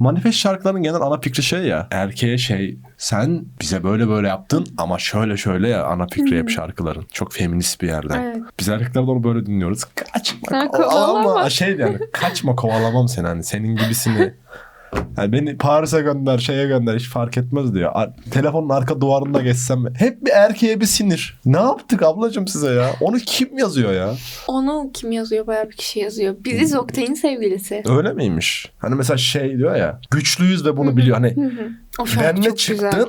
Manifest şarkıların genel ana fikri şey ya. Erkeğe şey sen bize böyle böyle yaptın ama şöyle şöyle ya ana fikri hep şarkıların. Çok feminist bir yerden. Evet. Biz erkekler de onu böyle dinliyoruz. Kaçma kovalama. Şey yani kaçma kovalamam seni hani senin gibisini. Yani beni Paris'e gönder şeye gönder hiç fark etmez diyor. Ar- telefonun arka duvarında geçsem hep bir erkeğe bir sinir. Ne yaptık ablacığım size ya? Onu kim yazıyor ya? Onu kim yazıyor? Bayağı bir kişi yazıyor. Biziz Oktay'ın sevgilisi. Öyle miymiş? Hani mesela şey diyor ya güçlüyüz ve bunu biliyor. Hani. O şarkı benle çok çıktın güzel.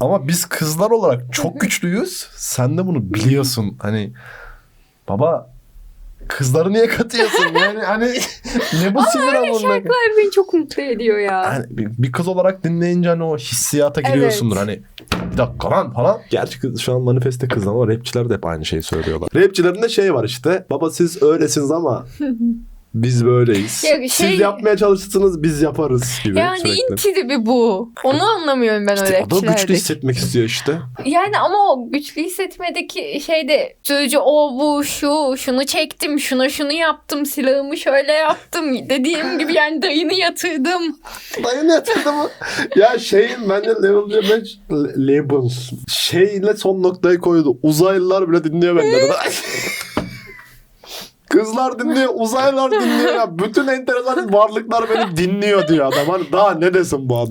ama biz kızlar olarak çok güçlüyüz. Sen de bunu biliyorsun. Hani baba kızları niye katıyorsun? Yani hani ne bu sinir amına? Şarkılar beni çok mutlu ediyor ya. Hani bir, bir kız olarak dinleyince hani o hissiyata giriyorsundur. Hani bir dakika lan falan. Gerçi kız, şu an manifeste kız ama rapçiler de hep aynı şeyi söylüyorlar. Rapçilerin de şey var işte. Baba siz öylesiniz ama biz böyleyiz. Ya şey- Siz yapmaya çalışırsınız biz yaparız gibi yani sürekli. inti de bu. Onu anlamıyorum ben İşte öyle o da güçlü hissetmek istiyor işte. Yani ama o güçlü hissetmedeki şeyde sözcü o bu şu şunu çektim şunu şunu yaptım silahımı şöyle yaptım dediğim gibi yani dayını yatırdım. Dayın yatırdı mı? ya şeyin bence level C5 label şeyle son noktayı koydu. Uzaylılar bile dinliyor benden. Kızlar dinliyor, uzaylılar dinliyor ya. Bütün enteresan varlıklar beni dinliyor diyor adam. Hani daha ne desin bu adam?